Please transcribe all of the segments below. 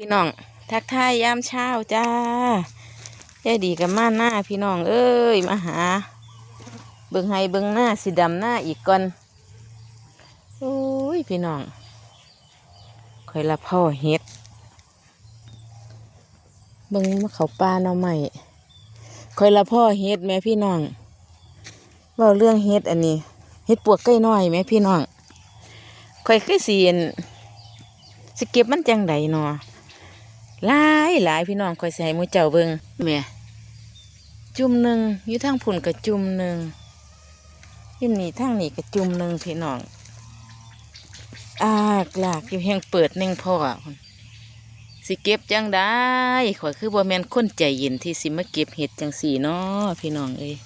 พี่น้องทักทายยามเช้าจ้ายาดีกับมาหน้าพี่น้องเอ้ยมาหา เบิ่งให้เบิ่งหน้าสีดำหน้าอีกก่อนโอ้ยพี่น้องคอยละพ่อเฮ็ดเบิ่งมาเขาปลาเนาใหม่คอยละพ่อเฮ็ดแม่พี่น้องเว่าเรื่องเฮ็ดอันนี้เฮ็ดปวกใกล้น้อยแม่พี่น้องคอยคือสีนสเก็บมันจังไดเนาะ หลายหลายพี่น้องคอยใส่มือเจ้าเบิงแหม่จุ่มหนึ่งอยู่ทางผุนกับจุ่มหนึ่งอยู่นี่ทางนี่กับจุ่มหนึ่งพี่น้องอากลากอยู่แห่งเปิดแน่งพ่อพุ่นสิเก็บจังได้ข่อยคือบ่แม่นคนใจเย็นที่สิมาเก็บเห็ดจังสี่เนาะพี่น้องเอ้ย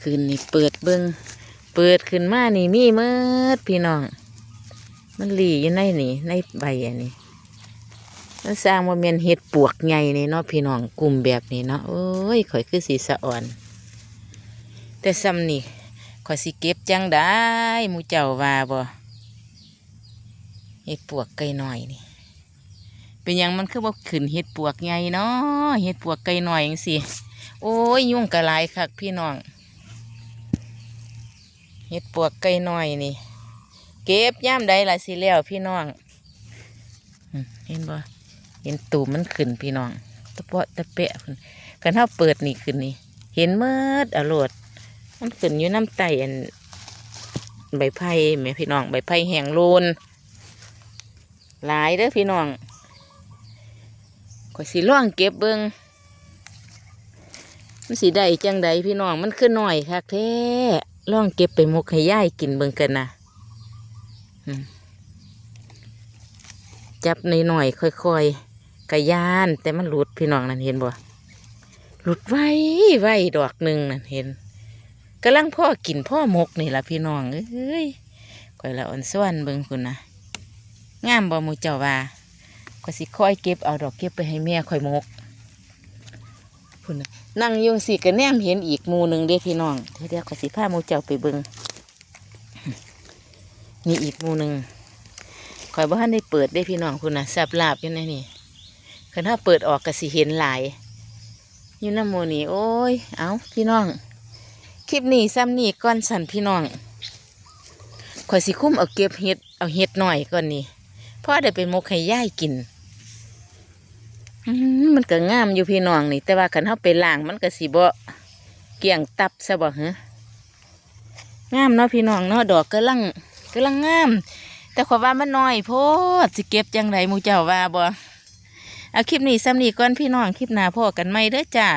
คืนนี้เปิดเบิงเปิดขึ้นมานี่มีเมิดพี่น้อง มันหลีอยู่ในนี่ในใบอันนี้มันสร้างว่าเมียนเห็ดปวกใหญ่นี่เนาะพี่น้องกลุ่มแบบนี้เนาะโอ้ยข่อยคือสีสะอ่อน แต่ซ้ำนี่ข่อยสิเก็บจังได้มูเจ้าว่าบ่เห็ดปวกไก่น้อยนี่ เป็นยังมันคือว่าขึ้นเห็ดปวกใหญ่เนาะเห็ดปวกไก่น้อยจังสิโอ้ยยุ่งกระไรคักพี่น้องเห็ดปวกไก่น้อยนี่ เก็บย่ามใดล่ะสิแล้วพี่น้องเห็นบ่เห็นตูมมันขึ้นพี่น้องตะเปาะตะเปะพุ่นกันถ้าเปิดนี่ขึ้นนี่ เห็นเมิดอรดมันขึ้นอยู่น้ำไตอันใบไผ่แม่พี่น้องใบไผ่แห้งโลนหลายเด้อพี่น้องข่อยสิล่องเก็บเบิงมันสิได้จังใดพี่น้องมันขึ้นหน่อยคักแท้ล่องเก็บไปหมกให้ย่ายกินเบิงกันนะ จับหน่อยๆค่อยๆกระยาน แต่มันหลุดพี่น้องนั่นเห็นบ่หลุดไว้ไว้ดอกหนึ่งนั่นเห็นกำลังพ่อกินพ่อหมกนี่ละพี่น้องเอ้ยข่อยละอ่อนส่วนเบิ่งคุณนะงามบ่มูเจ้าว่าข่อยสิค่อยเก็บเอาดอกเก็บไปให้แม่ข่อยมกพุ่นน่ะนั่งยงสิกระแนมเห็นอีกมูหนึ่งเด้พี่น้องเดี๋ยวเดี๋ยวข่อยสิพามูเจ้าไปเบิ่ง นี่อีกมูหนึ่งคอยบ่ทันได้เปิดได้พี่น้องคุณนะแซบลาบอยู่ในนี่คันถ้าเปิดออกก็สิเห็นหลายอยู่น้ำมูนี่โอ้ย เอาพี่น้อง คลิปนี้ซ้ำนี่ก้อนสันพี่น้องคอยสิคุ้มเอาเก็บเห็ดเอาเห็ดหน่อยก่อนนี่พ่อได้ไปหมกให้ย่ายกินมันก็งามอยู่พี่น้องนี่ แต่ว่าคันเฮาไปล้างมันก็สิบ่เกี่ยงตับซะบ่เหรองามเนาะพี่น้องเนาะดอกกำลัง กำลังงาม แต่ขอว่ามันน้อยโพดสิเก็บจังไรมูเจ้าว่าบ่เอาคลิปนี้ซ้ำนี้ก่อนพี่น้องคลิปหน้าพ่อกันไหมเด้อจ้า